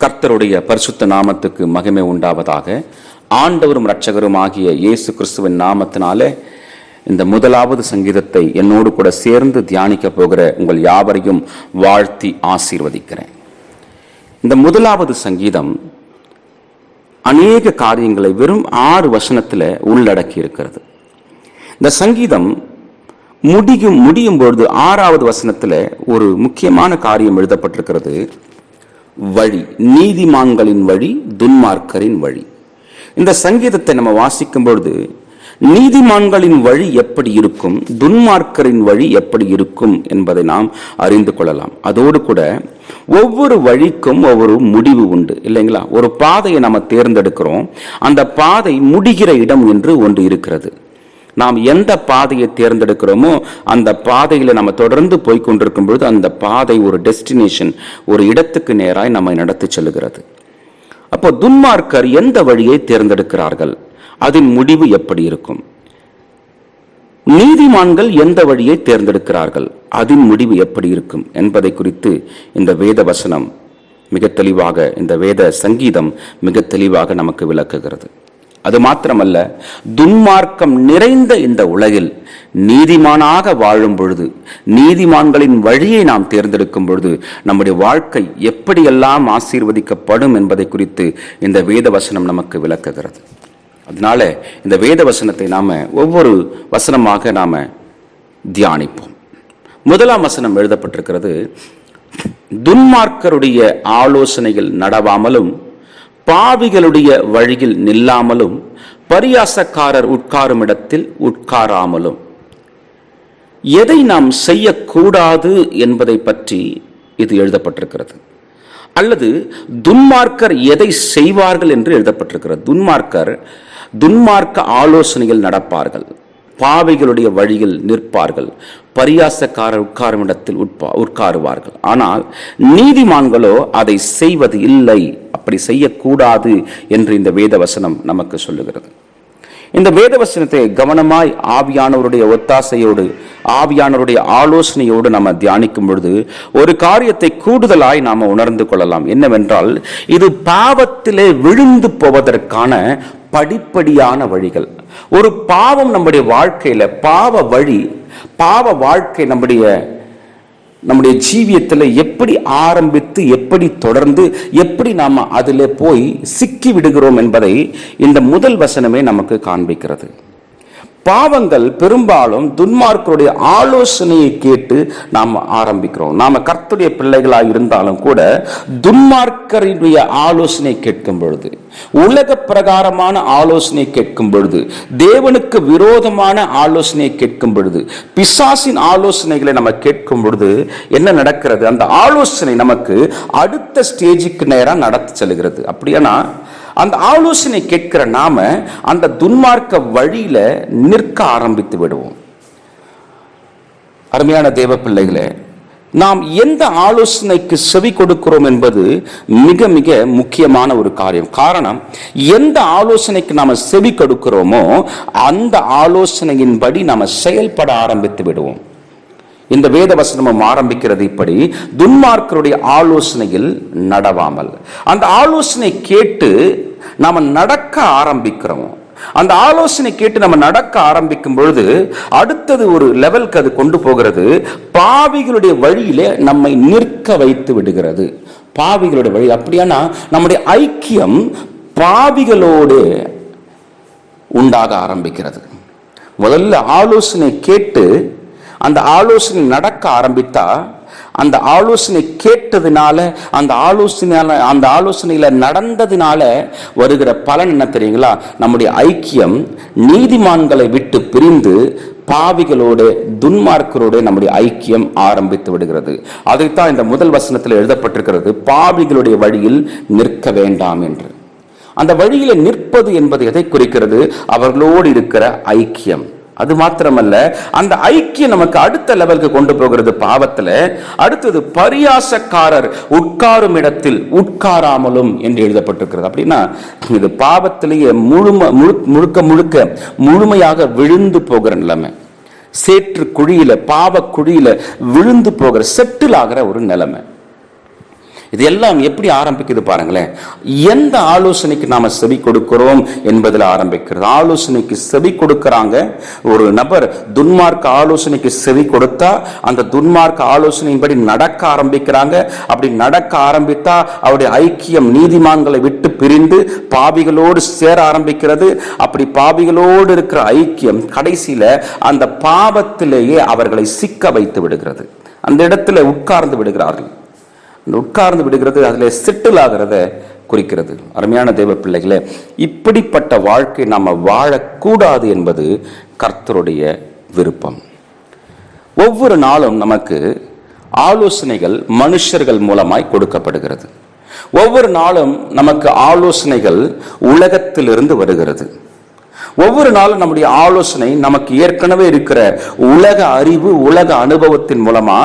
கர்த்தருடைய பரிசுத்த நாமத்துக்கு மகிமை உண்டாவதாக. ஆண்டவரும் இரட்சகரும் ஆகிய இயேசு கிறிஸ்துவின் நாமத்தினாலே இந்த முதலாவது சங்கீதத்தை என்னோடு கூட சேர்ந்து தியானிக்க போகிற உங்கள் யாவரையும் வாழ்த்தி ஆசீர்வதிக்கிறேன். இந்த முதலாவது சங்கீதம் அநேக காரியங்களை வெறும் ஆறு வசனத்தில் உள்ளடக்கி இருக்கிறது. இந்த சங்கீதம் முடியும் முடியும் பொழுது ஆறாவது வசனத்தில் ஒரு முக்கியமான காரியம் எழுதப்பட்டிருக்கிறது. வழி நீதிமான்களின் வழி துன்மார்க்கரின் வழி. இந்த சங்கீதத்தை நம்ம வாசிக்கும் பொழுது நீதிமான்களின் வழி எப்படி இருக்கும் துன்மார்க்கரின் வழி எப்படி இருக்கும் என்பதை நாம் அறிந்து கொள்ளலாம். அதோடு கூட ஒவ்வொரு வழிக்கும் ஒவ்வொரு முடிவு உண்டு இல்லைங்களா? ஒரு பாதையை நம்ம தேர்ந்தெடுக்கிறோம் அந்த பாதை முடிகிற இடம் என்று ஒன்று இருக்கிறது. நாம் எந்த பாதையை தேர்ந்தெடுக்கிறோமோ அந்த பாதையில் நம்ம தொடர்ந்து போய் கொண்டிருக்கும் பொழுது அந்த பாதை ஒரு டெஸ்டினேஷன் ஒரு இடத்துக்கு நேராய் நம்மை நடத்தி செல்கிறது அப்போ துன்மார்க்கர் எந்த வழியை தேர்ந்தெடுக்கிறார்கள்? அதன் முடிவு எப்படி இருக்கும்? நீதிமான்கள் எந்த வழியை தேர்ந்தெடுக்கிறார்கள்? அதன் முடிவு எப்படி இருக்கும்? என்பதை குறித்து இந்த வேத வசனம் மிக தெளிவாக இந்த வேத சங்கீதம் மிக தெளிவாக நமக்கு விளக்குகிறது. அது மாத்திரமல்ல துன்மார்க்கம் நிறைந்த இந்த உலகில் நீதிமானாக வாழும் பொழுது நீதிமான்களின் வழியை நாம் தேர்ந்தெடுக்கும் பொழுது நம்முடைய வாழ்க்கை எப்படியெல்லாம் ஆசீர்வதிக்கப்படும் என்பதை குறித்து இந்த வேத வசனம் நமக்கு விளக்குகிறது. அதனால இந்த வேத வசனத்தை நாம ஒவ்வொரு வசனமாக நாம தியானிப்போம். முதலாம் வசனம் எழுதப்பட்டிருக்கிறது துன்மார்க்கருடைய ஆலோசனைகள் நடவாமலும் பாவிகளுடைய வழியில் நில்லாமலும் பரியாசக்காரர் உட்காரும் இடத்தில் உட்காராமலும். எதை நாம் செய்யக்கூடாது என்பதை பற்றி இது எழுதப்பட்டிருக்கிறது. அல்லது துன்மார்க்கர் எதை செய்வார்கள் என்று எழுதப்பட்டிருக்கிறது. துன்மார்க்கர் துன்மார்க்க ஆலோசனைகள் நடப்பார்கள். பாவைகளுடைய வழியில் நிற்பார்கள். பரியாசக்காரர் உட்காரும் இடத்தில் உட்பா உட்காருவார்கள். ஆனால் நீதிமான்களோ அதை செய்வது இல்லை. அப்படி செய்யக்கூடாது என்று இந்த வேதவசனம் நமக்கு சொல்லுகிறது. இந்த வேதவசனத்தை கவனமாய் ஆவியானவருடைய ஒத்தாசையோடு ஆவியானவருடைய ஆலோசனையோடு நம்ம தியானிக்கும் பொழுது ஒரு காரியத்தை கூடுதலாய் நாம உணர்ந்து கொள்ளலாம். என்னவென்றால் இது பாவத்திலே விழுந்து போவதற்கான படிப்படியான வழிகள். ஒரு பாவம் நம்முடைய வாழ்க்கையில பாவ வழி பாவ வாழ்க்கை நம்முடைய நம்முடைய ஜீவியத்தில் எப்படி ஆரம்பித்து எப்படி தொடர்ந்து எப்படி நாம் அதில் போய் சிக்கி விடுகிறோம் என்பதை இந்த முதல் வசனமே நமக்கு காண்பிக்கிறது. பாவங்கள் பெரும்பாலும் துன்மார்க்கருடைய ஆலோசனையை கேட்டு நாம் ஆரம்பிக்கிறோம். நாம கர்த்துடைய பிள்ளைகளாக இருந்தாலும் கூட துன்மார்க்கருடைய ஆலோசனை கேட்கும் பொழுது உலக பிரகாரமான ஆலோசனை கேட்கும் பொழுது தேவனுக்கு விரோதமான ஆலோசனையை கேட்கும் பொழுது பிசாசின் ஆலோசனைகளை நம்ம கேட்கும் பொழுது என்ன நடக்கிறது? அந்த ஆலோசனை நமக்கு அடுத்த ஸ்டேஜுக்கு நேராக நடத்தி செல்கிறது. அப்படியானா அந்த ஆலோசனை கேட்கிற நாம அந்த துன்மார்க்க வழியில நிற்க ஆரம்பித்து விடுவோம். அருமையான தேவ பிள்ளைகளே நாம் எந்த ஆலோசனைக்கு செவி கொடுக்கிறோம் என்பது மிக மிக முக்கியமான ஒரு காரியம். காரணம் எந்த ஆலோசனைக்கு நாம் செவி கொடுக்கிறோமோ அந்த ஆலோசனையின்படி நாம் செயல்பட ஆரம்பித்து விடுவோம். இந்த வேத வசனமும் ஆரம்பிக்கிறது இப்படி துன்மார்க்கருடைய ஆலோசனையில் நடவாமல். அந்த ஆலோசனை கேட்டு நாம் நடக்க ஆரம்பிக்கிறோம். அந்த ஆலோசனை கேட்டு நம்ம நடக்க ஆரம்பிக்கும் பொழுது அடுத்தது ஒரு லெவலுக்கு அது கொண்டு போகிறது. பாவிகளுடைய வழியிலே நம்மை நிற்க வைத்து விடுகிறது. பாவிகளுடைய வழி அப்படியானா நம்முடைய ஐக்கியம் பாவிகளோடு உண்டாக ஆரம்பிக்கிறது. முதல்ல ஆலோசனை கேட்டு அந்த ஆலோசனை நடக்க ஆரம்பித்தா அந்த ஆலோசனை கேட்டதுனால அந்த ஆலோசனையால அந்த ஆலோசனையில நடந்ததுனால வருகிற பலன் என்ன தெரியுங்களா? நம்முடைய ஐக்கியம் நீதிமான்களை விட்டு பிரிந்து பாவிகளோடு துன்மார்க்கரோடு நம்முடைய ஐக்கியம் ஆரம்பித்து விடுகிறது. அதைத்தான் இந்த முதல் வசனத்தில் எழுதப்பட்டிருக்கிறது. பாவிகளுடைய வழியில் நிற்க வேண்டாம் என்று. அந்த வழியில் நிற்பது என்பது எதை குறிக்கிறது? அவர்களோடு இருக்கிற ஐக்கியம். அது மாத்திரமல்ல அந்த ஐக்கியம் நமக்கு அடுத்த லெவலுக்கு கொண்டு போகிறது பாவத்துல அடுத்தது பரியாசக்காரர் உட்காரும் இடத்தில் உட்காராமலும் என்று எழுதப்பட்டிருக்கிறது. அப்படின்னா இது பாவத்திலேயே முழும முழு முழுக்க முழுக்க முழுமையாக விழுந்து போகிற நிலைமை. சேற்று குழியில பாவ குழியில விழுந்து போகிற செட்டில் ஆகிற ஒரு நிலைமை. இது எல்லாம் எப்படி ஆரம்பிக்குது பாருங்களேன். எந்த ஆலோசனைக்கு நாம செவி கொடுக்கிறோம் என்பதில் ஆரம்பிக்கிறது. ஆலோசனைக்கு செவி கொடுக்கறாங்க. ஒரு நபர் துன்மார்க்க ஆலோசனைக்கு செவி கொடுத்தா அந்த துன்மார்க்க ஆலோசனையின்படி நடக்க ஆரம்பிக்கிறாங்க. அப்படி நடக்க ஆரம்பித்தா அவருடைய ஐக்கியம் நீதிமான்களை விட்டு பிரிந்து பாவிகளோடு சேர ஆரம்பிக்கிறது. அப்படி பாவிகளோடு இருக்கிற ஐக்கியம் கடைசியில அந்த பாவத்திலேயே அவர்களை சிக்க வைத்து விடுகிறது. அந்த இடத்துல உட்கார்ந்து விடுகிறார்கள். இந்த உட்கார்ந்து விடுகிறது அதில் செட்டில் ஆகிறத குறிக்கிறது. அருமையான தெய்வ பிள்ளைகளே இப்படிப்பட்ட வாழ்க்கை நாம் வாழக்கூடாது என்பது கர்த்தருடைய விருப்பம். ஒவ்வொரு நாளும் நமக்கு ஆலோசனைகள் மனுஷர்கள் மூலமாய் கொடுக்கப்படுகிறது. ஒவ்வொரு நாளும் நமக்கு ஆலோசனைகள் உலகத்திலிருந்து வருகிறது. ஒவ்வொரு நாளும் நம்முடைய ஆலோசனை நமக்கு ஏற்கனவே இருக்கிற உலக அறிவு உலக அனுபவத்தின் மூலமா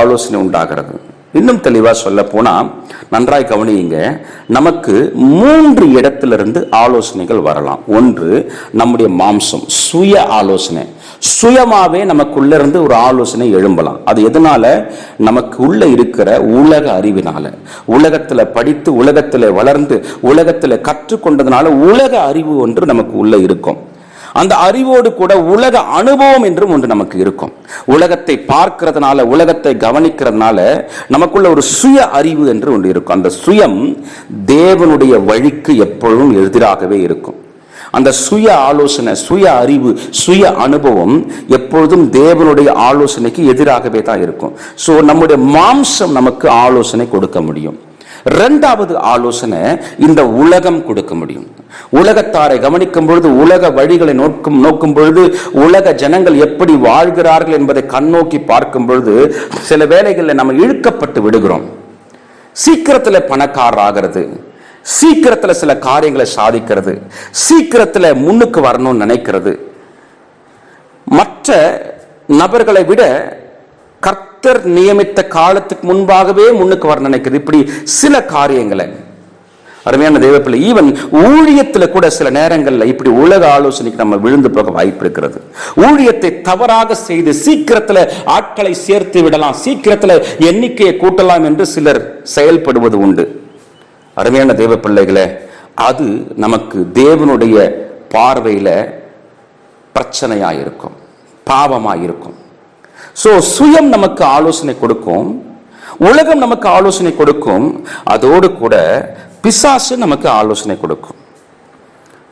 ஆலோசனை உண்டாகிறது. இன்னும் தெளிவாக சொல்ல போனால் நன்றாய் கவனியுங்க நமக்கு மூன்று இடத்திலிருந்து ஆலோசனைகள் வரலாம். ஒன்று நம்முடைய மாம்சம் சுய ஆலோசனை. சுயமாகவே நமக்குள்ளேருந்து ஒரு ஆலோசனை எழும்பலாம். அது எதனால? நமக்கு உள்ள இருக்கிற உலக அறிவினால. உலகத்தில் படித்து உலகத்தில் வளர்ந்து உலகத்தில் கற்றுக்கொண்டதுனால உலக அறிவு ஒன்று நமக்கு உள்ள இருக்கும். அந்த அறிவோடு கூட உலக அனுபவம் என்றும் ஒன்று நமக்கு இருக்கும். உலகத்தை பார்க்கிறதுனால உலகத்தை கவனிக்கிறதுனால நமக்குள்ள ஒரு சுய அறிவு என்று ஒன்று இருக்கும். அந்த சுயம் தேவனுடைய வழிக்கு எப்பொழுதும் எதிராகவே இருக்கும். அந்த சுய ஆலோசனை சுய அறிவு சுய அனுபவம் எப்பொழுதும் தேவனுடைய ஆலோசனைக்கு எதிராகவே தான் இருக்கும். ஸோ நம்முடைய மாம்சம் நமக்கு ஆலோசனை கொடுக்க முடியும். ரெண்டாவது ஆலோசனை இந்த உலகம் கொடுக்க முடியும். உலகத்தாரை கவனிக்கும் பொழுது உலக வழிகளை நோக்கும் நோக்கும் பொழுது உலக ஜனங்கள் எப்படி வாழ்கிறார்கள் என்பதை கண்ணோக்கி பார்க்கும் பொழுது சில வேலைகளில் நம்ம இழுக்கப்பட்டு விடுகிறோம். சீக்கிரத்தில் பணக்காரர் ஆகிறது. சீக்கிரத்தில் சில காரியங்களை சாதிக்கிறது. சீக்கிரத்தில் முன்னுக்கு வரணும்னு நினைக்கிறது. மற்ற நபர்களை விட கர்த்தர் நியமித்த காலத்துக்கு முன்பாகவே முன்னுக்கு வர நினைக்கிறது. இப்படி சில காரியங்களை. அருமையான தெய்வப்பிள்ளை ஈவன் ஊழியத்தில் கூட சில நேரங்களில் இப்படி உலக ஆலோசனைக்கு நம்ம விழுந்து போக வாய்ப்பு இருக்கிறது. ஊழியத்தை தவறாக செய்து சீக்கிரத்தில் ஆட்களை சேர்த்து விடலாம் சீக்கிரத்தில் எண்ணிக்கையை கூட்டலாம் என்று சிலர் செயல்படுவது உண்டு. அருமையான தெய்வ பிள்ளைகளை அது நமக்கு தேவனுடைய பார்வையில் பிரச்சனையாக இருக்கும் பாவமாக இருக்கும் ஸோ சுயம் நமக்கு ஆலோசனை கொடுக்கும். உலகம் நமக்கு ஆலோசனை கொடுக்கும். அதோடு கூட பிசாசு நமக்கு ஆலோசனை கொடுக்கும்.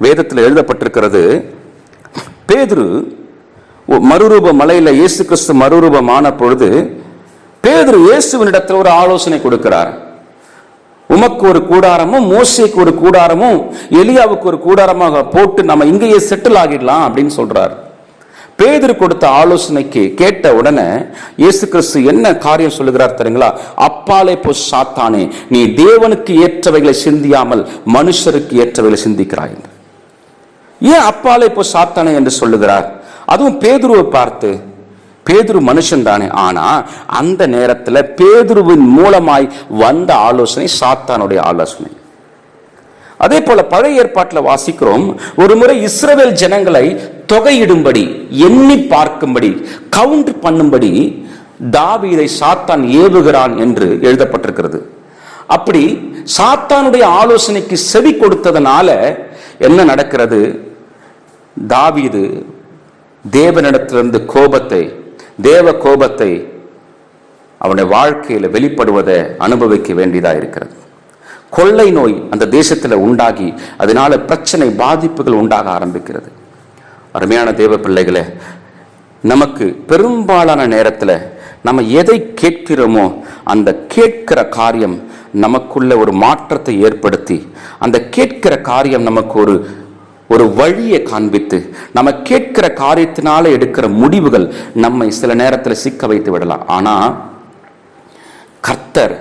வேதத்தில் எழுதப்பட்டிருக்கிறது பேதுரு மறுரூப மலையில் இயேசு கிறிஸ்து மறுரூபமான பொழுது பேதுரு இயேசுவினிடத்தில் ஒரு ஆலோசனை கொடுக்கிறார். உமக்கு ஒரு கூடாரமும் மோசைக்கு ஒரு கூடாரமும் எலியாவுக்கு ஒரு கூடாரமாக போட்டு நம்ம இங்கேயே செட்டில் ஆகிடலாம் அப்படின்னு சொல்றாரு. பேதர் கொடுத்த ஆலோசனைக்கு கேட்ட உடனே இயேசு கிறிஸ்து என்ன காரியம் சொல்லுகிறார் தெரியுங்களா? அப்பாலே போ சாத்தானே நீ தேவனுக்கு ஏற்றவைகளை சிந்தியாமல் மனுஷருக்கு ஏற்றவைகளை சிந்திக்கிறாய் ஏன் அப்பாலே போ சாத்தானே என்று சொல்லுகிறார்? அதுவும் பேதுருவை பார்த்து பேதுரு மனுஷன் தானே ஆனா அந்த நேரத்தில் பேதுருவின் மூலமாய் வந்த ஆலோசனை சாத்தானுடைய ஆலோசனை. அதே போல பழைய ஏற்பாட்டில் வாசிக்கிறோம் ஒரு முறை இஸ்ரவேல் ஜனங்களை தொகையிடும்படி எண்ணி பார்க்கும்படி கவுண்ட் பண்ணும்படி தாவீதை சாத்தான் ஏவுகிறான் என்று எழுதப்பட்டிருக்கிறது. அப்படி சாத்தானுடைய ஆலோசனைக்கு செவி கொடுத்ததனால என்ன நடக்கிறது? தாவீது தேவனிடத்திலிருந்து கோபத்தை தேவ கோபத்தை அவனுடைய வாழ்க்கையில் வெளிப்படுவதை அனுபவிக்க வேண்டியதாக இருக்கிறது. கொள்ளை நோய் அந்த தேசத்தில் உண்டாகி அதனால பிரச்சனை பாதிப்புகள் உண்டாக ஆரம்பிக்கிறது. அருமையான தேவ பிள்ளைகளே நமக்கு பெரும்பாலான நேரத்தில் நம்ம எதை கேட்கிறோமோ அந்த கேட்கிற காரியம் நமக்குள்ள ஒரு மாற்றத்தை ஏற்படுத்தி அந்த கேட்கிற காரியம் நமக்கு ஒரு ஒரு வழியை காண்பித்து நம்ம கேட்கிற காரியத்தினால எடுக்கிற முடிவுகள் நம்மை சில நேரத்தில் சிக்க வைத்து விடலாம். ஆனால் கர்த்தர்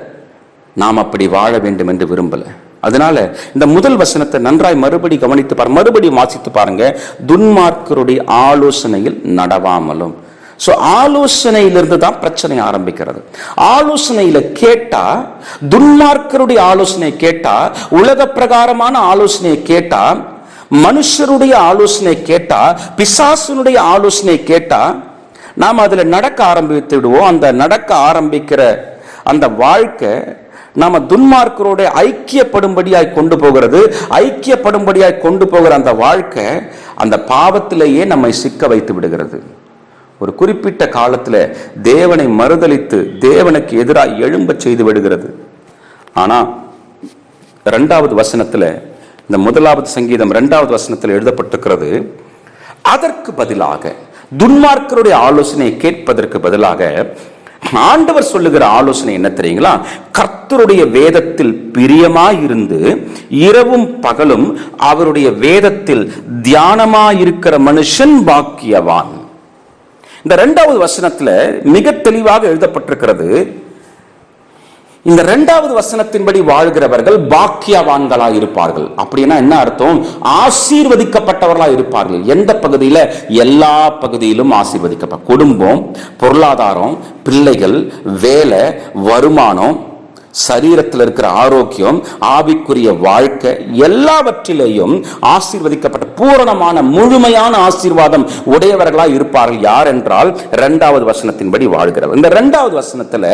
நாம் அப்படி வாழ வேண்டும் என்று விரும்பலை. அதனால இந்த முதல் வசனத்தை நன்றாய் மறுபடி கவனித்து பாருங்க. மறுபடியும் வாசித்து பாருங்க. துன்மார்க்கருடைய ஆலோசனையில் நடவாமலும். ஸோ ஆலோசனையிலிருந்து தான் பிரச்சனை ஆரம்பிக்கிறது. ஆலோசனையில கேட்டா துன்மார்க்கருடைய ஆலோசனை கேட்டா உலக பிரகாரமான ஆலோசனையை கேட்டா மனுஷருடைய ஆலோசனை கேட்டா பிசாசனுடைய ஆலோசனை கேட்டா நாம் அதில் நடக்க ஆரம்பித்து விடுவோம். அந்த நடக்க ஆரம்பிக்கிற அந்த வாழ்க்கை நாம துன்மார்க்கரோட ஐக்கியப்படும்படியாய் கொண்டு போகிறது. ஐக்கியப்படும்படியாய் கொண்டு போகிற அந்த வாழ்க்கை அந்த பாவத்திலேயே நம்மை சிக்க வைத்து விடுகிறது. ஒரு குறிப்பிட்ட காலத்தில் தேவனை மறுதலித்து தேவனுக்கு எதிராக எழும்ப செய்து விடுகிறது. ஆனா ரெண்டாவது வசனத்துல இந்த முதலாவது சங்கீதம் ரெண்டாவது வசனத்தில் எழுதப்பட்டிருக்கிறது. அதற்கு பதிலாக துன்மார்க்கருடைய ஆலோசனையை கேட்பதற்கு பதிலாக ஆண்டவர் சொல்லுகிற ஆலோசனை என்ன தெரியுங்களா? கர்த்தருடைய வேதத்தில் பிரியமாயிருந்து இரவும் பகலும் அவருடைய வேதத்தில் தியானமாயிருக்கிற மனுஷன் பாக்கியவான். இந்த இரண்டாவது வசனத்துல மிக தெளிவாக எழுதப்பட்டிருக்கிறது இந்த இரண்டாவது வசனத்தின்படி வாழ்கிறவர்கள் பாக்கியவான்களாக இருப்பார்கள். அப்படின்னா என்ன அர்த்தம்? ஆசீர்வதிக்கப்பட்டவர்களாக இருப்பார்கள். எந்த பகுதியில்? எல்லா பகுதியிலும் ஆசீர்வதிக்கப்பட்ட குடும்பம் பொருளாதாரம் பிள்ளைகள் வேலை வருமானம் சரீரத்தில் இருக்கிற ஆரோக்கியம் ஆவிக்குரிய வாழ்க்கை எல்லாவற்றிலேயும் ஆசீர்வதிக்கப்பட்ட பூரணமான முழுமையான ஆசீர்வாதம் உடையவர்களா இருப்பார்கள். யார் என்றால் இரண்டாவது வசனத்தின்படி வாழ்கிறவர். இந்த இரண்டாவது வசனத்துல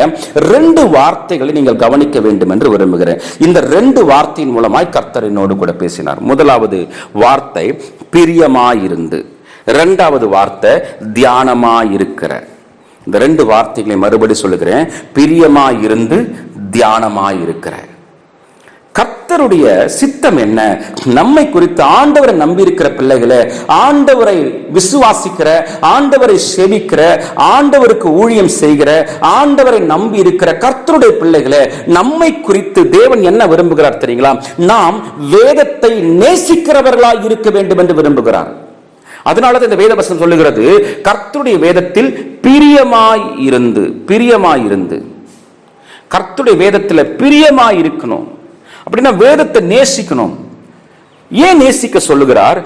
ரெண்டு வார்த்தைகளை நீங்கள் கவனிக்க வேண்டும் என்று விரும்புகிறேன். இந்த ரெண்டு வார்த்தையின் மூலமாய் கர்த்தர் என்னோடு கூட பேசினார். முதலாவது வார்த்தை பிரியமாயிருந்து. இரண்டாவது வார்த்தை தியானமாயிருக்கிற. இந்த ரெண்டு வார்த்தைகளை மறுபடி சொல்லுகிறேன். பிரியமாயிருந்து தியானமாயிருக்கிற கர்த்தருடைய சித்தம் என்ன? நம்மை குறித்து ஆண்டவரை நம்பியிருக்கிற பிள்ளைகளை ஆண்டவரை விசுவாசிக்கிற ஆண்டவரை செவிக்கிற ஆண்டவருக்கு ஊழியம் செய்கிற ஆண்டவரை நம்பி இருக்கிற கர்த்தருடைய பிள்ளைகளை நம்மை குறித்து தேவன் என்ன விரும்புகிறார் தெரியுங்களா? நாம் வேதத்தை நேசிக்கிறவர்களாய் இருக்க வேண்டும் என்று விரும்புகிறார். அதனாலதான் இந்த வேதவசம் சொல்லுகிறது கர்த்தருடைய வேதத்தில் பிரியமாய் இருந்து பிரியமாய் இருந்து. கர்த்துடைய வேதத்தில் பிரியமாக இருக்கணும் அப்படின்னா வேதத்தை நேசிக்கணும். ஏன் நேசிக்க சொல்லுகிறார்?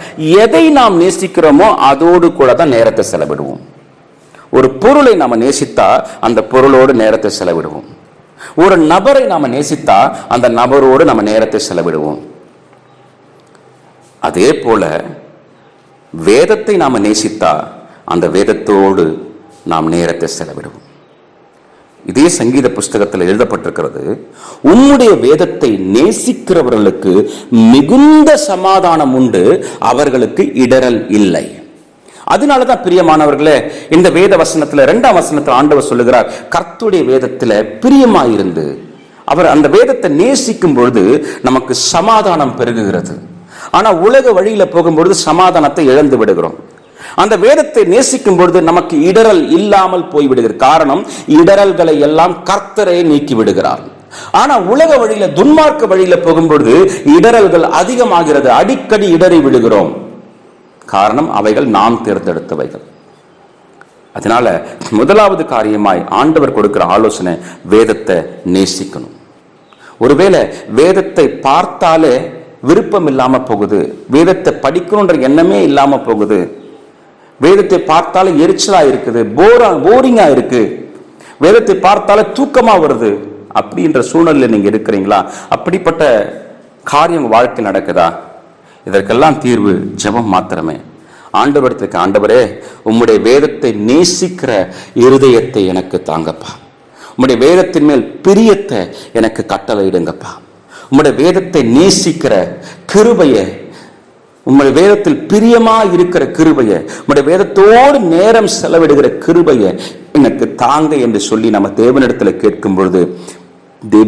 எதை நாம் நேசிக்கிறோமோ அதோடு கூட தான் நேரத்தை செலவிடுவோம். ஒரு பொருளை நாம் நேசித்தா அந்த பொருளோடு நேரத்தை செலவிடுவோம். ஒரு நபரை நாம் நேசித்தா அந்த நபரோடு நம்ம நேரத்தை செலவிடுவோம். அதே போல வேதத்தை நாம் நேசித்தா அந்த வேதத்தோடு நாம் நேரத்தை செலவிடுவோம். இதே சங்கீத புஸ்தகத்தில் எழுதப்பட்டிருக்கிறது உம்முடைய வேதத்தை நேசிக்கிறவர்களுக்கு மிகுந்த சமாதானம் உண்டு அவர்களுக்கு இடரல் இல்லை. அதனால தான் பிரியமானவர்களே இந்த வேத வசனத்துல ரெண்டாம் வசனத்தில் ஆண்டவர் சொல்லுகிறார் கர்த்துடைய வேதத்துல பிரியமாயிருந்து. அவர் அந்த வேதத்தை நேசிக்கும் பொழுது நமக்கு சமாதானம் பெருகுகிறது. ஆனா உலக வழியில போகும்பொழுது சமாதானத்தை இழந்து விடுகிறோம். அந்த வேதத்தை நேசிக்கும் பொழுது நமக்கு இடரல் இல்லாமல் போய்விடுகிறது. காரணம் இடரல்களை எல்லாம் கர்த்தரே நீக்கி விடுகிறார். ஆனா உலக வழியில துன்மார்க்க வழியில போகும்பொழுது இடரல்கள் அதிகமாகிறது. அடிக்கடி இடறி விடுகிறோம் காரணம் அவைகள் நாம் தேர்ந்தெடுத்தவைகள். அதனால முதலாவது காரியமாய் ஆண்டவர் கொடுக்கிற ஆலோசனை வேதத்தை நேசிக்கணும். ஒருவேளை வேதத்தை பார்த்தாலே விருப்பம் இல்லாம போகுது. வேதத்தை படிக்கணுன்ற எண்ணமே இல்லாம போகுது. வேதத்தை பார்த்தாலே எரிச்சலா இருக்குது போரா போரிங்கா இருக்கு. வேதத்தை பார்த்தாலே தூக்கமா வருது. அப்படின்ற சூழ்நிலையில் நீங்க இருக்கிறீங்களா? அப்படிப்பட்ட காரியம் வாழ்க்கை நடக்குதா? இதற்கெல்லாம் தீர்வு ஜெபம் மாத்திரமே. ஆண்டவரத்துக்கு ஆண்டவரே உம்முடைய வேதத்தை நேசிக்கிற இருதயத்தை எனக்கு தாங்கப்பா. உம்முடைய வேதத்தின் மேல் பிரியத்தை எனக்கு கட்டளையிடுங்கப்பா. உம்முடைய வேதத்தை நேசிக்கிற கிருபையை உம்முடைய வேதத்தில் பிரியமா இருக்கிற கிருபையை உம்முடைய வேதத்தோடு நேரம் செலவிடுகிற கிருபையை எனக்கு தாங்க என்று சொல்லி நம்ம தேவனிடத்துல கேட்கும் பொழுது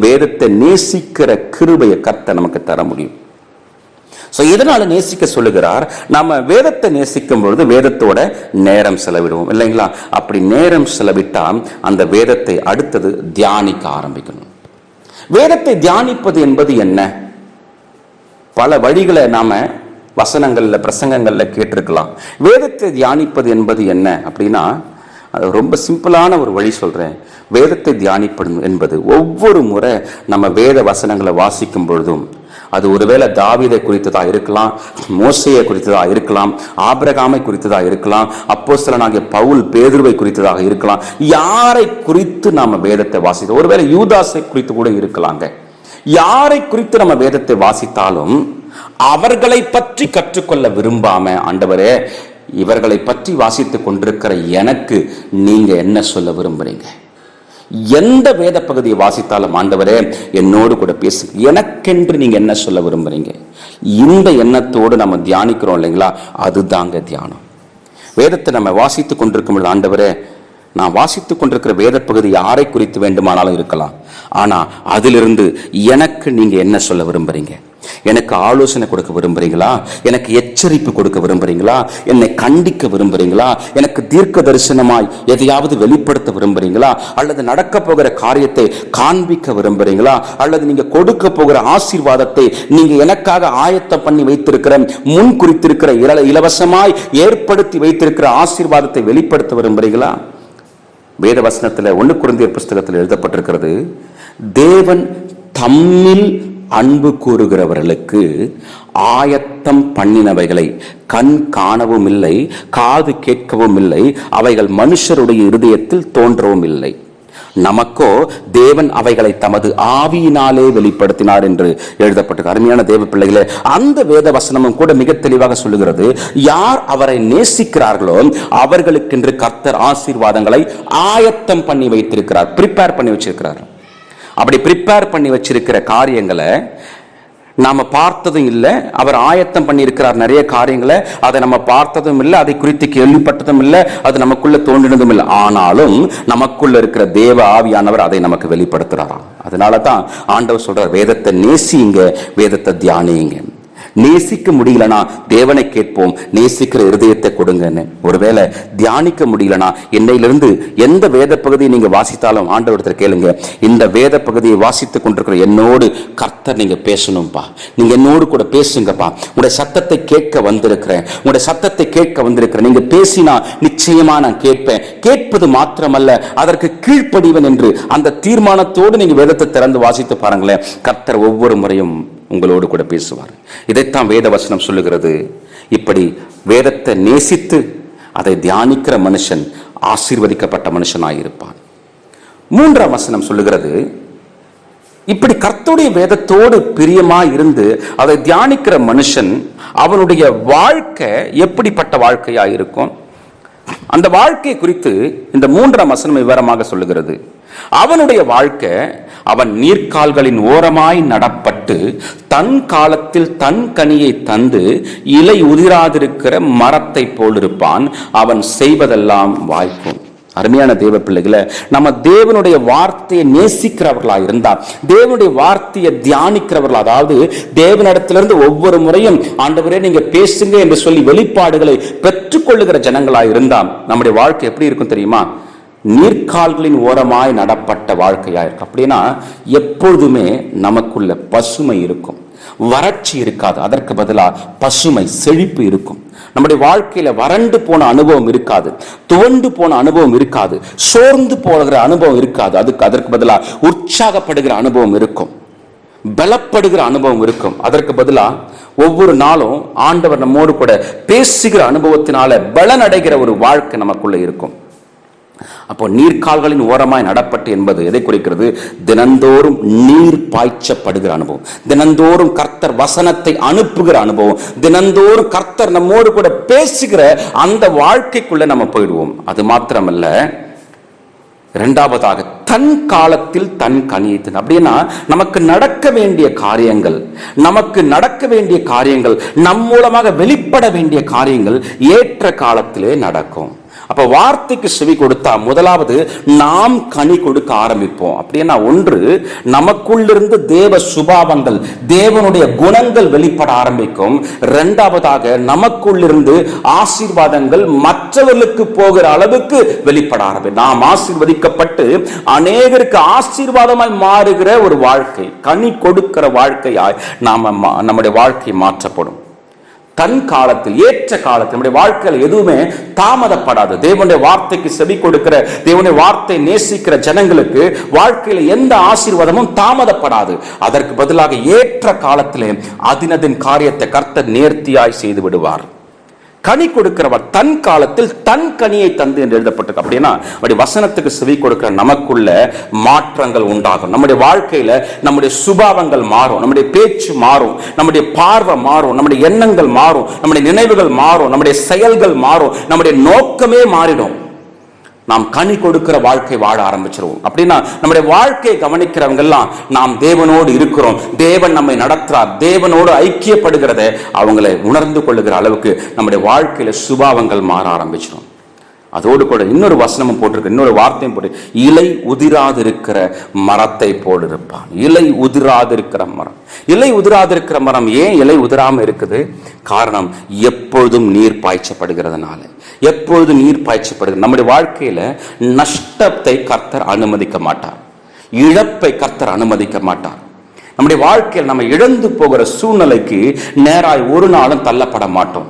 வேதத்தை நேசிக்கிற கிருபையை கர்த்தர் நமக்கு தர முடியும். ஸோ இதனால நேசிக்க சொல்லுகிறார்? நம்ம வேதத்தை நேசிக்கும் பொழுது வேதத்தோட நேரம் செலவிடுவோம் இல்லைங்களா? அப்படி நேரம் செலவிட்டால் அந்த வேதத்தை அடுத்தது தியானிக்க ஆரம்பிக்கணும். வேதத்தை தியானிப்பது என்பது என்ன? பல வழிகளை நாம வசனங்களில் பிரசங்கங்களில் கேட்டிருக்கலாம். வேதத்தை தியானிப்பது என்பது என்ன அப்படின்னா அது ரொம்ப சிம்பிளான ஒரு வழி சொல்கிறேன் வேதத்தை தியானிப்பது என்பது ஒவ்வொரு முறை நம்ம வேத வசனங்களை வாசிக்கும் பொழுதும் அது ஒருவேளை தாவிதை குறித்ததாக இருக்கலாம் மோசையை குறித்ததாக இருக்கலாம் ஆபிரகாமை குறித்ததாக இருக்கலாம் அப்போ சிலனாகிய பவுல் பேதுருவை குறித்ததாக இருக்கலாம் யாரை குறித்து நாம் வேதத்தை வாசித்தோம்? ஒருவேளை யூதாசை குறித்து கூட இருக்கலாங்க. யாரை குறித்து நம்ம வேதத்தை வாசித்தாலும் அவர்களை பற்றி கற்றுக்கொள்ள விரும்பாம ஆண்டவரே இவர்களை பற்றி வாசித்து கொண்டிருக்கிற எனக்கு நீங்க என்ன சொல்ல விரும்புறீங்க? எந்த வேத பகுதியை வாசித்தாலும் ஆண்டவரே என்னோடு கூட பேசு. எனக்கென்று நீங்க என்ன சொல்ல விரும்புறீங்க? இந்த எண்ணத்தோடு நம்ம தியானிக்கிறோம் இல்லைங்களா? அதுதாங்க தியானம். வேதத்தை நம்ம வாசித்து கொண்டிருக்கும் ஆண்டவரே நான் வாசித்துக் கொண்டிருக்கிற வேத பகுதி யாரை குறித்து வேண்டுமானாலும் இருக்கலாம். ஆனா அதிலிருந்து எனக்கு நீங்க என்ன சொல்ல விரும்புறீங்க? எனக்கு ஆலோசனை கொடுக்க விரும்புறீங்களா? எனக்கு எச்சரிப்பு கொடுக்க விரும்புறீங்களா? என்னை கண்டிக்க விரும்புறீங்களா? எனக்கு தீர்க்க தரிசனமாய் எதையாவது வெளிப்படுத்த விரும்புறீங்களா? அல்லது நடக்க போகிற காரியத்தை காண்பிக்க விரும்புறீங்களா? அல்லது நீங்க கொடுக்க போகிற ஆசீர்வாதத்தை நீங்க எனக்காக ஆயத்தம் பண்ணி வைத்திருக்கிற முன் குறித்திருக்கிற இலவசமாய் ஏற்படுத்தி வைத்திருக்கிற ஆசீர்வாதத்தை வெளிப்படுத்த விரும்புறீங்களா? வேத வசனத்தில் ஒன்று குழந்தையர் புஸ்தகத்தில் எழுதப்பட்டிருக்கிறது தேவன் தம்மில் அன்பு கூறுகிறவர்களுக்கு ஆயத்தம் பண்ணினவைகளை கண் காணவும் இல்லை காது கேட்கவும் இல்லை அவைகள் மனுஷருடைய இருதயத்தில் தோன்றவும் இல்லை நமக்கோ தேவன் அவைகளை தமது ஆவியினாலே வெளிப்படுத்தினார் என்று எழுதப்பட்டிருக்கு. அருமையான தேவ பிள்ளைகளே அந்த வேத வசனமும் கூட மிக தெளிவாக சொல்லுகிறது. யார் அவரை நேசிக்கிறார்களோ அவர்களுக்கென்று கர்த்தர் ஆசீர்வாதங்களை ஆயத்தம் பண்ணி வைத்திருக்கிறார் ப்ரிப்பேர் பண்ணி வச்சிருக்கிறார். அப்படி ப்ரிப்பேர் பண்ணி வச்சிருக்கிற காரியங்களை நாம் பார்த்ததும் இல்லை அவர் ஆயத்தம் பண்ணியிருக்கிறார் நிறைய காரியங்களை அதை நம்ம பார்த்ததும் இல்லை அதை குறித்து கேள்விப்பட்டதும் இல்லை அது நமக்குள்ள தோன்றினதும் இல்லை. ஆனாலும் நமக்குள்ள இருக்கிற தேவ ஆவியானவர் அதை நமக்கு வெளிப்படுத்துகிறாராம் அதனால தான் ஆண்டவர் சொல்றார் வேதத்தை நேசிங்க வேதத்தை தியானியுங்க. நேசிக்க முடியலனா தேவனை கேட்போம். நேசிக்கிற இருதயத்தை கொடுங்கன்னு. ஒருவேளை தியானிக்க முடியலனா என்னையிலிருந்து எந்த வேத பகுதியை நீங்க வாசித்தாலும் ஆண்டவரத்தில் கேளுங்க. இந்த வேத பகுதியை வாசித்துக் கொண்டிருக்கிற என்னோடு கர்த்தர் நீங்க பேசணும்பா. நீங்க என்னோடு கூட பேசுங்கப்பா. உங்களுடைய சத்தத்தை கேட்க வந்திருக்கிறேன். உங்களுடைய சத்தத்தை கேட்க வந்திருக்கிறேன். நீங்க பேசினா நிச்சயமா நான் கேட்பேன். கேட்பது மாத்திரமல்ல அதற்கு கீழ்ப்படிவன் என்று அந்த தீர்மானத்தோடு நீங்க வேதத்தை திறந்து வாசித்து பாருங்களேன். கர்த்தர் ஒவ்வொரு முறையும் உங்களோடு கூட பேசுவார். இதைத்தான் வேத வசனம் சொல்லுகிறது. இப்படி வேதத்தை நேசித்து அதை தியானிக்கிற மனுஷன் ஆசீர்வதிக்கப்பட்ட மனுஷனாயிருப்பான். மூன்றாம் வசனம் சொல்லுகிறது இப்படி கர்த்தருடைய வேதத்தோடு பிரியமா இருந்து அதை தியானிக்கிற மனுஷன் அவனுடைய வாழ்க்கை எப்படிப்பட்ட வாழ்க்கையா இருக்கும் அந்த வாழ்க்கை குறித்து இந்த மூன்றாம் வசனம் விவரமாக சொல்லுகிறது. அவனுடைய வாழ்க்கை அவன் நீர்க்கால்களின் ஓரமாய் நடப்பட்டு தன் காலத்தில் தன் கனியை தந்து இலை உதிராதிருக்கிற மரத்தை போலிருப்பான். அவன் செய்வதெல்லாம் வாய்க்கும். அருமையான தேவ பிள்ளைகளை நம்ம தேவனுடைய வார்த்தையை நேசிக்கிறவர்களா இருந்தா தேவனுடைய வார்த்தையை தியானிக்கிறவர்களா அதாவது தேவனிடத்திலிருந்து ஒவ்வொரு முறையும் ஆண்டவரே நீங்க பேசுங்க என்று சொல்லி வெளிப்பாடுகளை பெற்றுக்கொள்ளுகிற ஜனங்களா இருந்தா நம்முடைய வாழ்க்கை எப்படி இருக்கும் தெரியுமா? நீர்க்கால்களின் ஓரமாய் நடப்பட்ட வாழ்க்கையாக இருக்கும் அப்படின்னா எப்பொழுதுமே நமக்குள்ள பசுமை இருக்கும். வறட்சி இருக்காது. அதற்கு பதிலாக பசுமை செழிப்பு இருக்கும். நம்முடைய வாழ்க்கையில வறண்டு போன அனுபவம் இருக்காது. துவண்டு போன அனுபவம் இருக்காது. சோர்ந்து போகிற அனுபவம் இருக்காது. அதுக்கு அதற்கு பதிலாக உற்சாகப்படுகிற அனுபவம் இருக்கும். பலப்படுகிற அனுபவம் இருக்கும். அதற்கு பதிலாக ஒவ்வொரு நாளும் ஆண்டவர் நம்மோடு கூட பேசுகிற அனுபவத்தினால பலனடைகிற ஒரு வாழ்க்கை நமக்குள்ள இருக்கும். அப்போ நீர்க்கால்களின் ஓரமாய் நடப்பட்டு என்பது எதை குறிக்கிறது? தினந்தோறும் நீர் பாய்ச்சப்படுகிற அனுபவம். தினந்தோறும் கர்த்தர் வசனத்தை அனுப்புகிற அனுபவம். தினந்தோறும் கர்த்தர் நம்மோடு கூட பேசுகிற அந்த வாழ்க்கைக்குள்ள நம்ம போயிடுவோம். அது மாத்திரமல்ல இரண்டாவதாக தன் காலத்தில் தன் கனியை அப்படின்னா நமக்கு நடக்க வேண்டிய காரியங்கள் நமக்கு நடக்க வேண்டிய காரியங்கள் நம் மூலமாக வெளிப்பட வேண்டிய காரியங்கள் ஏற்ற காலத்திலே நடக்கும். அப்ப வார்த்தைக்கு செவி கொடுத்தா முதலாவது நாம் கனி கொடுக்க ஆரம்பிப்போம். அப்படின்னா ஒன்று நமக்குள்ளிருந்து தேவ சுபாவங்கள் தேவனுடைய குணங்கள் வெளிப்பட ஆரம்பிக்கும். இரண்டாவதாக நமக்குள்ளிருந்து ஆசீர்வாதங்கள் மற்றவர்களுக்கு போகிற அளவுக்கு வெளிப்பட ஆரம்பிக்கும். நாம் ஆசீர்வதிக்கப்பட்டு அநேகருக்கு ஆசீர்வாதமாய் மாறுகிற ஒரு வாழ்க்கை கனி கொடுக்கிற வாழ்க்கையாய் நாம மா- நம்முடைய வாழ்க்கை மாற்றப்படும். தன் காலத்தில் ஏற்ற காலத்தில் நம்முடைய வாழ்க்கையில் எதுவுமே தாமதப்படாது. தேவனுடைய வார்த்தைக்கு செவி கொடுக்கிற தேவனுடைய வார்த்தை நேசிக்கிற ஜனங்களுக்கு வாழ்க்கையில் எந்த ஆசீர்வாதமும் தாமதப்படாது. அதற்கு பதிலாக ஏற்ற காலத்திலே அதினதின் காரியத்தை கர்த்தர் நேர்த்தியாய் செய்து விடுவார். கனி கொடுக்கிறவர் தன் காலத்தில் தன் கனியை தந்து என்று எழுதப்பட்டிருக்கு அப்படின்னா அப்படி வசனத்துக்கு செவி கொடுக்கிற நமக்குள்ள மாற்றங்கள் உண்டாகும். நம்முடைய வாழ்க்கையில நம்முடைய சுபாவங்கள் மாறும். நம்முடைய பேச்சு மாறும். நம்முடைய பார்வை மாறும். நம்முடைய எண்ணங்கள் மாறும். நம்முடைய நினைவுகள் மாறும். நம்முடைய செயல்கள் மாறும். நம்முடைய நோக்கமே மாறிடும். நாம் கனி கொடுக்கிற வாழ்க்கை வாழ ஆரம்பிச்சிருவோம். அப்படின்னா நம்முடைய வாழ்க்கையை கவனிக்கிறவங்க எல்லாம் நாம் தேவனோடு இருக்கிறோம். தேவன் நம்மை நடத்துறார். தேவனோடு ஐக்கியப்படுகிறத அவங்களை உணர்ந்து கொள்ளுகிற அளவுக்கு நம்முடைய வாழ்க்கையில சுபாவங்கள் மாற ஆரம்பிச்சிடும் அதோடு கூட இன்னொரு வசனமும் போட்டிருக்கு. இன்னொரு வார்த்தையும் போட்டு இலை உதிராதிருக்கிற மரத்தை போல் இருப்பான் இலை உதிராதிருக்கிற மரம். இலை உதிராதிருக்கிற மரம் ஏன் இலை உதிராம இருக்குது? காரணம் எப்பொழுதும் நீர் பாய்ச்சப்படுகிறதுனால. எப்பொழுது நீர் பாய்ச்சப்படுகிறது. நம்முடைய வாழ்க்கையில் நஷ்டத்தை கர்த்தர் அனுமதிக்க மாட்டார். இழப்பை கர்த்தர் அனுமதிக்க மாட்டார். நம்முடைய வாழ்க்கையில் நம்ம இழந்து போகிற சூழ்நிலைக்கு நேராய் ஒரு நாளும் தள்ளப்பட மாட்டோம்.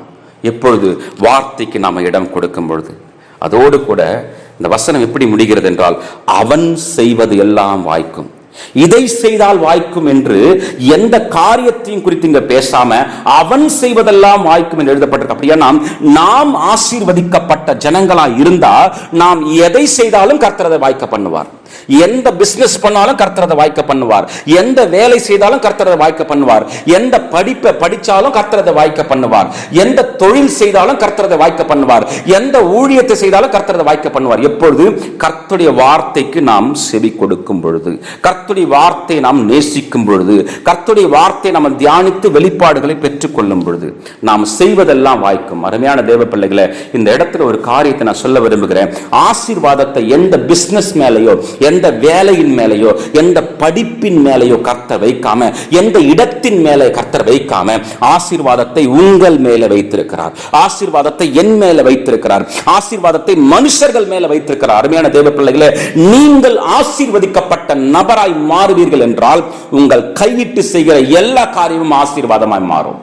எப்பொழுது? வார்த்தைக்கு நாம் இடம் கொடுக்கும் பொழுது. அதோடு கூட இந்த வசனம் எப்படி முடிகிறது என்றால் அவன் செய்வது எல்லாம் வாய்க்கும். இதை செய்தால் வாய்க்கும் என்று எந்த காரியத்தையும் குறித்து இங்க பேசாம அவன் செய்வதெல்லாம் வாய்க்கும் என்று எழுதப்பட்டிருக்கு. அப்படியா? நாம் நாம் ஆசீர்வதிக்கப்பட்ட ஜனங்களா இருந்தா நாம் எதை செய்தாலும் கர்த்தரதை வாய்க்க பண்ணுவார். எந்த பிசினஸ் பண்ணாலும் கர்த்தரதை வாய்க்க பண்ணுவார். எந்த வேலை செய்தாலும் கர்த்தரதை வாய்க்க பண்ணுவார். எந்த படிப்பை படிச்சாலும் கர்த்தரதை வாய்க்க பண்ணுவார். எந்த தொழில் செய்தாலும் கர்த்தரதை வாய்க்க பண்ணுவார். எந்த ஊழியத்தை செய்தாலும் கர்த்தரதை வாய்க்க பண்ணுவார். எப்பொழுது? கர்த்துடைய வார்த்தைக்கு நாம் செவி கொடுக்கும் பொழுது. கர்த்துடைய வார்த்தையை நாம் நேசிக்கும் பொழுது. கர்த்துடைய வார்த்தையை நாம் தியானித்து வெளிப்பாடுகளை பெற்றுக்கொள்ளும் பொழுது நாம் செய்வதெல்லாம் வாய்க்கும். அருமையான தேவ பிள்ளைகளை இந்த இடத்துல ஒரு காரியத்தை நான் சொல்ல விரும்புகிறேன். ஆசீர்வாதத்தை எந்த பிசினஸ் மேலேயோ எந்த வேலையின் மேலேயோ எந்த படிப்பின் மேலேயோ கர்த்தர் வைக்காம எந்த இடத்தின் மேலே கர்த்தர் வைக்காம ஆசீர்வாதத்தை உங்கள் மேலே வைத்திருக்கிறார். ஆசீர்வாதத்தை என் மேலே வைத்திருக்கிறார். ஆசீர்வாதத்தை மனுஷர்கள் மேலே வைத்திருக்கிறார். அருமையான தேவ பிள்ளைகளே நீங்கள் ஆசீர்வதிக்கப்பட்ட நபராய் மாறுவீர்கள் என்றால் உங்கள் கையிட்டு செய்கிற எல்லா காரியமும் ஆசீர்வாதமாய் மாறும்.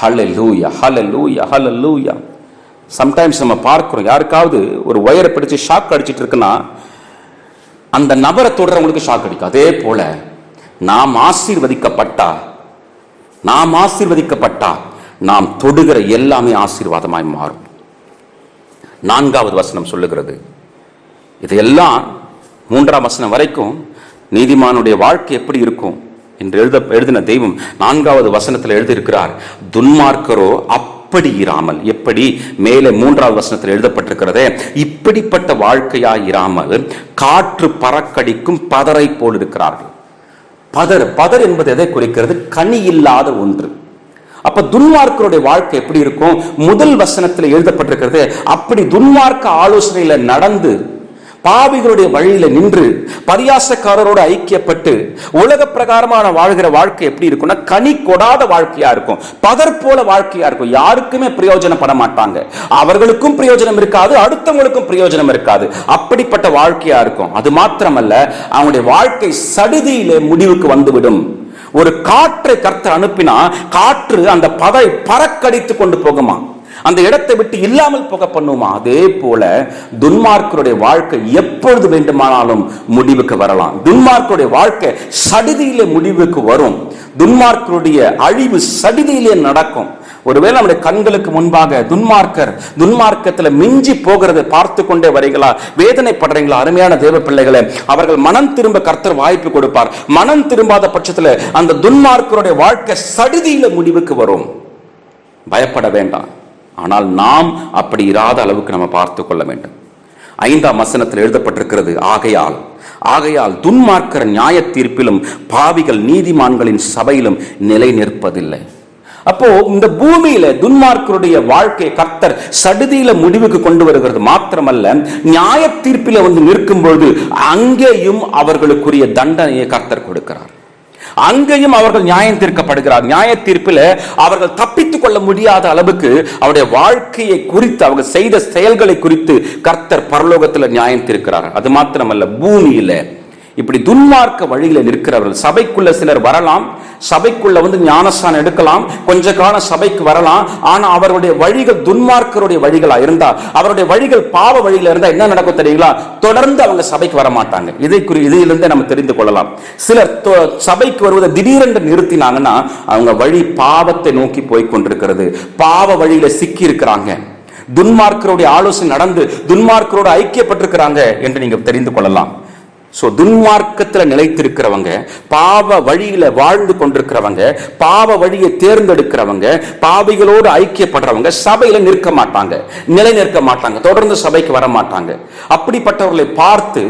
ஹalleluya ஹalleluya ஹalleluya சம்டைம்ஸ் நம்ம பார்க்குறோம் யாருக்காவது ஒரு ஒயரை பிடிச்சு ஷாக் அடிச்சிட்டு இருக்குன்னா அந்த நபரை தொடர்றவங்களுக்கு ஷாக் அடிக்கும். அதே போல நாம் ஆசீர்வதிக்கப்பட்டா நாம் ஆசீர்வதிக்கப்பட்டா நாம் தொடுகிற எல்லாமே ஆசீர்வாதமாய் மாறும். நான்காவது வசனம் சொல்லுகிறது. இதையெல்லாம் மூன்றாம் வசனம் வரைக்கும் நீதிமானுடைய வாழ்க்கை எப்படி இருக்கும்? என்று எழுத எழுதின தெய்வம் நான்காவது வசனத்தில் எழுதியிருக்கிறார் துன்மார்க்கரோ அப் அப்படி இராமல் எப்படி மேலே மூன்றாவது வசனத்தில் எழுதப்பட்டிருக்கிறதே இப்படிப்பட்ட வாழ்க்கையா இராமல் காற்று பறக்கடிக்கும் பதரை போல் இருக்கிறார்கள். பதர் பதர் என்பது எதை குறிக்கிறது? கனி இல்லாத ஒன்று. அப்ப துன்மார்க்கருடைய வாழ்க்கை எப்படி இருக்கும்? முதல் வசனத்தில் எழுதப்பட்டிருக்கிறது அப்படி துன்மார்க்க ஆலோசனையில நடந்து பாவிகளுடைய வழியில நின்று பரியாசக்காரரோடு ஐக்கியப்பட்டு உலக பிரகாரமான வாழ்கிற வாழ்க்கை எப்படி இருக்கும்னா கனி கொடாத வாழ்க்கையா இருக்கும் பதர் போல வாழ்க்கையா இருக்கும். யாருக்குமே பிரயோஜனப்பட மாட்டாங்க. அவர்களுக்கும் பிரயோஜனம் இருக்காது அடுத்தவங்களுக்கும் பிரயோஜனம் இருக்காது. அப்படிப்பட்ட வாழ்க்கையா இருக்கும். அது மாத்திரமல்ல அவங்களுடைய வாழ்க்கை சடுதியிலே முடிவுக்கு வந்துவிடும். ஒரு காற்றை கர்த்தர் அனுப்பினா காற்று அந்த பதை பறக்கடித்து கொண்டு போகுமா? அந்த இடத்தை விட்டு இல்லாமல் போக பண்ணுமா? அதே போல துன்மார்க்கருடைய வாழ்க்கை எப்பொழுது வேண்டுமானாலும் முடிவுக்கு வரலாம். துன்மார்க்கருடைய வாழ்க்கை சடிதியிலே முடிவுக்கு வரும். துன்மார்க்கருடைய அழிவு சடிதியிலே நடக்கும். ஒருவேளை நம்முடைய கண்களுக்கு முன்பாக துன்மார்க்கர் துன்மார்க்கத்தில் மிஞ்சி போகிறதை பார்த்து கொண்டே வரீங்களா வேதனைப்படுறீங்களா? அருமையான தேவ பிள்ளைகளை அவர்கள் மனம் திரும்ப கர்த்தர் வாய்ப்பு கொடுப்பார். மனம் திரும்பாத பட்சத்தில் அந்த துன்மார்க்கருடைய வாழ்க்கை சடுதியில முடிவுக்கு வரும். பயப்பட வேண்டாம். ஆனால் நாம் அப்படி இராத அளவுக்கு நம்ம பார்த்து கொள்ள வேண்டும். ஐந்தாம் வசனத்தில் எழுதப்பட்டிருக்கிறது ஆகையால் ஆகையால் துன்மார்க்கர் நியாய தீர்ப்பிலும் பாவிகள் நீதிமான்களின் சபையிலும் நிலை நிற்பதில்லை. அப்போ இந்த பூமியில துன்மார்க்கருடைய வாழ்க்கை கர்த்தர் சடுதியில முடிவுக்கு கொண்டு வருகிறது மாத்திரமல்ல நியாய தீர்ப்பில வந்து நிற்கும் பொழுது அங்கேயும் அவர்களுக்குரிய தண்டனையை கர்த்தர் கொடுக்கிறார். அங்கேயும் அவர்கள் நியாயம் தீர்க்கப்படுகிறார். நியாய தீர்ப்பில் அவர்கள் தப்பித்துக் கொள்ள முடியாத அளவுக்கு அவருடைய வாழ்க்கையை குறித்து அவங்க செய்த செயல்களை குறித்து கர்த்தர் பரலோகத்தில் நியாயம் தீர்க்கிறார். அது மாத்திரமல்ல பூமியில. இப்படி துன்மார்க்க வழியில நிற்கிறவர்கள். சபைக்குள்ள சிலர் வரலாம் சபைக்குள்ள வந்து ஞானஸ்தானம் எடுக்கலாம் கொஞ்ச காலம் சபைக்கு வரலாம் ஆனா அவருடைய வழிகள் துன்மார்க்கருடைய வழிகளா இருந்தா அவருடைய வழிகள் பாவ வழியில இருந்தா என்ன நடக்கும் தெரியுங்களா? தொடர்ந்து அவங்க சபைக்கு வர மாட்டாங்க இதை குறி இதிலிருந்தே நம்ம தெரிந்து கொள்ளலாம். சிலர் தொ- சபைக்கு வருவதை திடீரென்று நிறுத்தினாங்கன்னா அவங்க வழி பாவத்தை நோக்கி போய் கொண்டிருக்கிறது. பாவ வழியில சிக்கி இருக்கிறாங்க துன்மார்க்கருடைய ஆலோசனை நடந்து துன்மார்க்கரோடு ஐக்கியப்பட்டிருக்கிறாங்க என்று நீங்க தெரிந்து கொள்ளலாம். ஸோ துன்மார்க்கத்தில் நிலைத்திருக்கிறவங்க பாவ வழியில வாழ்ந்து கொண்டிருக்கிறவங்க பாவ வழியை தேர்ந்தெடுக்கிறவங்க பாவிகளோடு ஐக்கியப்படுறவங்க சபையில நிற்க மாட்டாங்க நிலை நிற்க மாட்டாங்க தொடர்ந்து சபைக்கு வர மாட்டாங்க. அப்படிப்பட்டவர்களை பார்த்து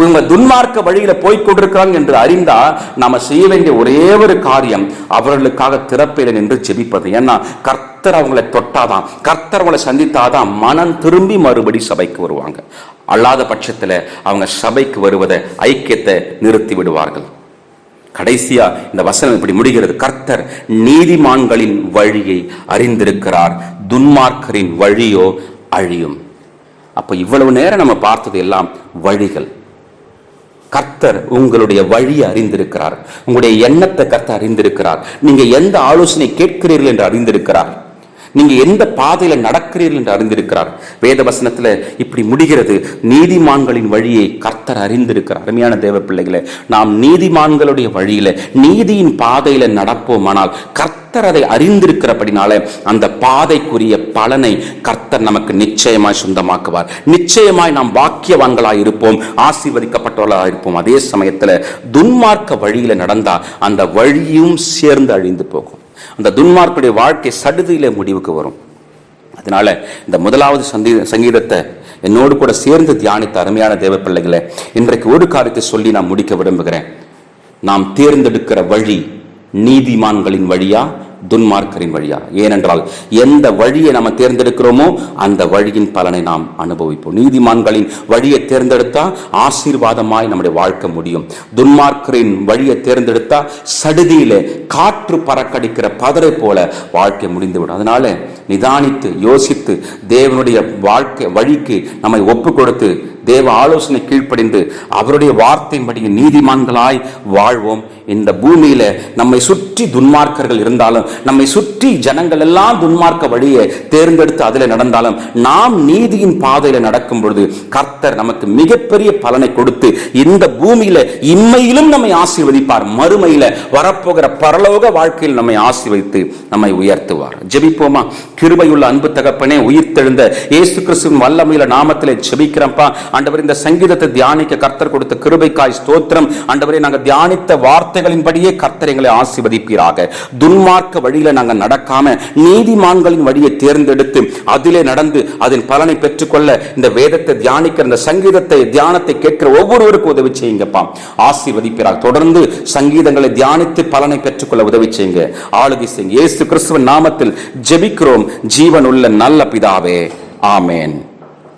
இவங்க துன்மார்க்க வழியில போய்கொண்டிருக்கிறாங்க என்று அறிந்தா நாம செய்ய வேண்டிய ஒரே ஒரு காரியம் அவர்களுக்காக திறப்பையில நின்று ஜெபிப்பது. ஏன்னா கர்த்தர் அவங்களை தொட்டாதான் கர்த்தர் அவங்களை சந்தித்தாதான் மனம் திரும்பி மறுபடி சபைக்கு வருவாங்க. அல்லாத பட்சத்தில் அவங்க சபைக்கு வருவதை ஐக்கியத்தை நிறுத்தி விடுவார்கள். கடைசியா இந்த வசனம் இப்படி முடிகிறது. கர்த்தர் நீதிமான்களின் வழியை அறிந்திருக்கிறார். துன்மார்க்கரின் வழியோ அழியும். அப்ப இவ்வளவு நேரம் நம்ம பார்த்தது எல்லாம் வழிகள். கர்த்தர் உங்களுடைய வழியை அறிந்திருக்கிறார். உங்களுடைய எண்ணத்தை கர்த்தர் அறிந்திருக்கிறார். நீங்க எந்த ஆலோசனை கேட்கிறீர்கள் என்று அறிந்திருக்கிறார். நீங்க எந்த பாதையில நடக்கிறீர்கள் என்று அறிந்திருக்கிறார். வேத வசனத்துல இப்படி முடிகிறது. நீதிமான்களின் வழியை கர்த்தர் அறிந்திருக்கிறார். அருமையான தேவ பிள்ளைகளை நாம் நீதிமான்களுடைய வழியில நீதியின் பாதையில நடப்போமானால் கர்த்தர் அதை அறிந்திருக்கிறபடினால அந்த பாதைக்குரிய பலனை கர்த்தர் நமக்கு நிச்சயமாய் சொந்தமாக்குவார். நிச்சயமாய் நாம் பாக்கியவான்களாய் இருப்போம் ஆசீர்வதிக்கப்பட்டவர்களாக இருப்போம். அதே சமயத்துல துன்மார்க்க வழியில நடந்தா அந்த வழியும் சேர்ந்து அழிந்து போகும். அந்த துன்மார்க்குடைய வாழ்க்கை சடுதியில முடிவுக்கு வரும். அதனால இந்த முதலாவது சந்தி சங்கீதத்தை என்னோடு கூட சேர்ந்து தியானித்த அருமையான தேவ பிள்ளைகளை இன்றைக்கு ஒரு காரியத்தை சொல்லி நான் முடிக்க விரும்புகிறேன். நாம் தேர்ந்தெடுக்கிற வழி நீதிமான்களின் வழியா துன்மார்க்கரின் வழியா. ஏனென்றால் எந்த வழியை நம்ம தேர்ந்தெடுக்கிறோமோ அந்த வழியின் பலனை நாம் அனுபவிப்போம். நீதிமான்களின் வழியை தேர்ந்தெடுத்தா ஆசீர்வாதமாய் நம்முடைய வாழ்க்கை முடியும். துன்மார்க்கரின் வழியை தேர்ந்தெடுத்தா சடுதியில காற்று பறக்கடிக்கிற பதரை போல வாழ்க்கை முடிந்துவிடும். அதனால நிதானித்து யோசித்து தேவனுடைய வாழ்க்கை வழிக்கு நம்மை ஒப்பு கொடுத்து தேவ ஆலோசனை கீழ்ப்படிந்து அவருடைய வார்த்தையின்படி நீதிமான்களாய் வாழ்வோம். இந்த பூமியில நம்மை சுற்றி துன்மார்க்கர்கள் இருந்தாலும் நம்மை சுற்றி ஜனங்கள் எல்லாம் துன்மார்க்க வழியை தேர்ந்தெடுத்து அதில் நடந்தாலும் நாம் நீதியின் பாதையில நடக்கும் பொழுது கர்த்தர் நமக்கு மிகப்பெரிய பலனை கொடுத்து இந்த பூமியில இம்மையிலும் நம்மை ஆசீர்வதிப்பார். மறுமையில வரப்போகிற பரலோக வாழ்க்கையில் நம்மை ஆசீர்வதித்து நம்மை உயர்த்துவார். ஜெபிப்போமா? கிருபையுள்ள அன்பு தகப்பனே உயிர்த்தெழுந்த இயேசு கிறிஸ்துவின் வல்லமையில நாமத்திலே ஜெபிக்கிறப்பா ஆண்டவர் இந்த சங்கீதத்தை தியானிக்க கர்த்தர் கொடுத்த கிருபைக்காய் ஸ்தோத்திரம். ஆண்டவரே நாங்கள் தியானித்த வார்த்தைகளின்படியே கர்த்தர் எங்களை ஆசிர்வதிப்பீராக. துன்மார்க்க வழியில நாங்கள் நடக்காம நீதிமான்களின் வழியை தேர்ந்தெடுத்து அதிலே நடந்து அதன் பலனை பெற்றுக்கொள்ள இந்த வேதத்தை தியானிக்கிற இந்த சங்கீதத்தை தியானத்தை கேட்கிற ஒவ்வொருவருக்கும் உதவி செய்யுங்கப்பா. ஆசீர்வதிப்பீராக. தொடர்ந்து சங்கீதங்களை தியானித்து பலனை பெற்றுக்கொள்ள உதவி செய்யுங்க. ஆளுகை செய்யுங்க. இயேசு கிறிஸ்துவ நாமத்தில் ஜெபிக்கிறோம். ஜீவனுள்ள நல்ல பிதாவே. ஆமேன்.